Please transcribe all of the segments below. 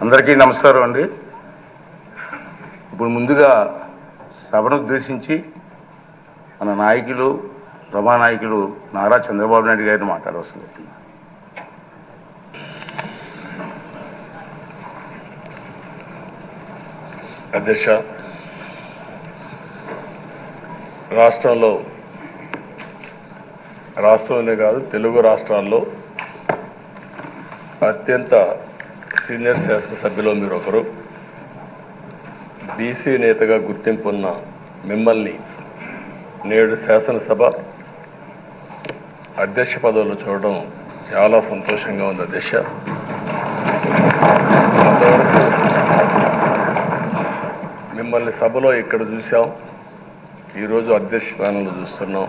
అందరికీ నమస్కారం అండి. ఇప్పుడు ముందుగా సభను ఉద్దేశించి మన నాయకులు నాయకులు నారా చంద్రబాబు నాయుడు గారిని మాట్లాడవలసి ఉంటుంది అధ్యక్ష రాష్ట్రంలో రాష్ట్రంలోనే కాదు తెలుగు రాష్ట్రాల్లో అత్యంత సీనియర్ శాసనసభ్యులు మీరు ఒకరు. బీసీ నేతగా గుర్తింపు ఉన్న మిమ్మల్ని నేడు శాసనసభ అధ్యక్ష పదవులు చూడడం చాలా సంతోషంగా ఉంది అధ్యక్ష. అంతవరకు మిమ్మల్ని సభలో ఇక్కడ చూసాం ఈరోజు అధ్యక్ష స్థానంలో చూస్తున్నాం.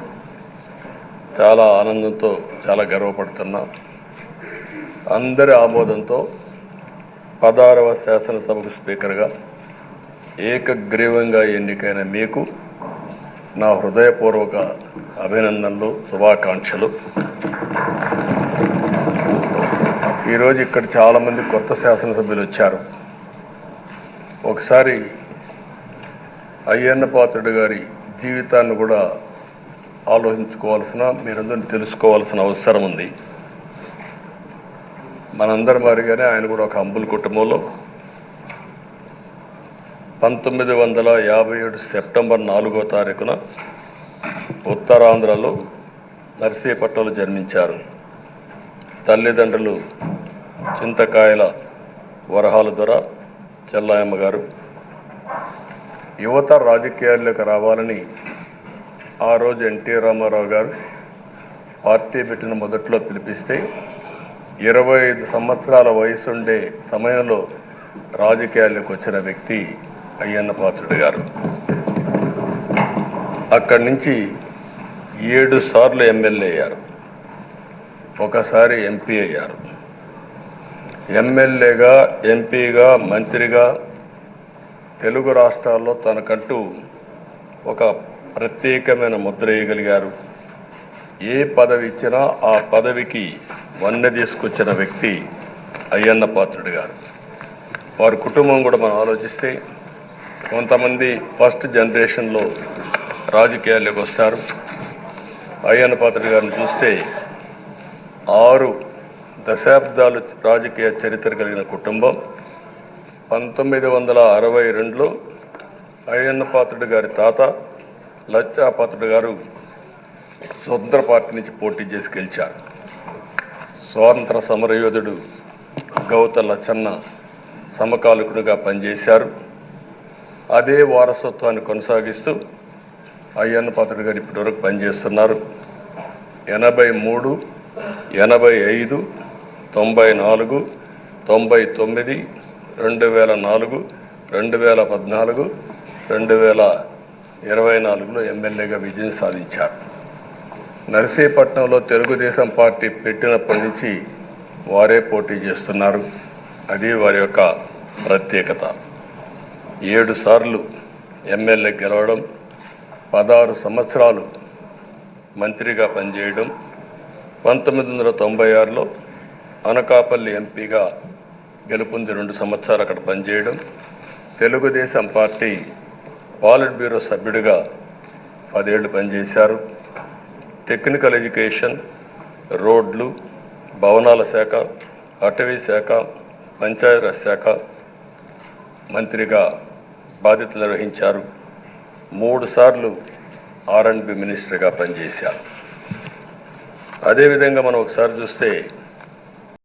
చాలా ఆనందంతో చాలా గర్వపడుతున్నాం. అందరి ఆమోదంతో పదహారవ శాసనసభకు స్పీకర్గా ఏకగ్రీవంగా ఎన్నికైన మీకు నా హృదయపూర్వక అభినందనలు శుభాకాంక్షలు. ఈరోజు ఇక్కడ చాలామంది కొత్త శాసనసభ్యులు వచ్చారు. ఒకసారి అయ్యన్న పాత్రుడు గారి జీవితాన్ని కూడా ఆలోచించుకోవాల్సిన మీరందరూ తెలుసుకోవాల్సిన అవసరం ఉంది. మనందరి మారిగానే ఆయన కూడా ఒక అంబుల్ కుటుంబంలో. పంతొమ్మిది వందల యాభై ఏడు సెప్టెంబర్ నాలుగో తారీఖున ఉత్తరాంధ్రలో నర్సీపట్నంలో జన్మించారు. తల్లిదండ్రులు చింతకాయల వరహాల దొర చెల్లాయమ్మ గారు యువత రాజకీయాల్లోకి రావాలని ఆ రోజు ఎన్టీ రామారావు గారు పార్టీ పెట్టిన మొదట్లో పిలిపిస్తే ఇరవై ఐదు సంవత్సరాల వయసుండే సమయంలో రాజకీయాల్లోకి వచ్చిన వ్యక్తి అయ్యన్న పాత్రుడు గారు. అక్కడి నుంచి ఏడు సార్లు ఎమ్మెల్యే అయ్యారు. ఒకసారి ఎంపీ అయ్యారు. ఎమ్మెల్యేగా ఎంపీగా మంత్రిగా తెలుగు రాష్ట్రాల్లో తనకంటూ ఒక ప్రత్యేకమైన ముద్ర వేయగలిగారు. ఏ పదవి ఇచ్చినా ఆ పదవికి వన్నె తీసుకొచ్చిన వ్యక్తి అయ్యన్న పాత్రుడు గారు. వారి కుటుంబం కూడా మనం ఆలోచిస్తే కొంతమంది ఫస్ట్ జనరేషన్లో రాజకీయాల్లోకి వస్తారు. అయ్యన్న పాత్రుడు గారిని చూస్తే ఆరు దశాబ్దాలు రాజకీయ చరిత్ర కలిగిన కుటుంబం. పంతొమ్మిది వందల అరవై రెండులో అయ్యన్న పాత్రుడు గారి తాత లచ్చా పాత్రుడు గారు స్వతంత్ర పార్టీ నుంచి పోటీ చేసి గెలిచారు. స్వాతంత్ర సమరయోధుడు గౌత లచ్చన్న సమకాలికుడిగా పనిచేశారు. అదే వారసత్వాన్ని కొనసాగిస్తూ అయ్యన్న పాత్రుడు గారు ఇప్పటివరకు పనిచేస్తున్నారు. ఎనభై మూడు ఎనభై ఐదు తొంభై నాలుగు తొంభై తొమ్మిది రెండు వేల నాలుగు రెండు వేల పద్నాలుగు రెండు వేల ఇరవై నాలుగులో ఎమ్మెల్యేగా విజయం సాధించారు. నర్సీపట్నంలో తెలుగుదేశం పార్టీ పెట్టినప్పటి నుంచి వారే పోటీ చేస్తున్నారు. అది వారి యొక్క ప్రత్యేకత. ఏడు సార్లు ఎమ్మెల్యే గెలవడం పదహారు సంవత్సరాలు మంత్రిగా పనిచేయడం పంతొమ్మిది వందల తొంభై ఆరులో అనకాపల్లి ఎంపీగా గెలుపొంది రెండు సంవత్సరాలు అక్కడ పనిచేయడం తెలుగుదేశం పార్టీ పాలిట్ బ్యూరో సభ్యుడిగా పదేళ్ళు పనిచేశారు. టెక్నికల్ ఎడ్యుకేషన్ రోడ్లు భవనాల శాఖ అటవీ శాఖ పంచాయతీరాజ్ శాఖ మంత్రిగా బాధ్యతలు నిర్వహించారు. మూడు సార్లు ఆర్ అండ్ బి మినిస్టర్గా పనిచేశారు. అదేవిధంగా మనం ఒకసారి చూస్తే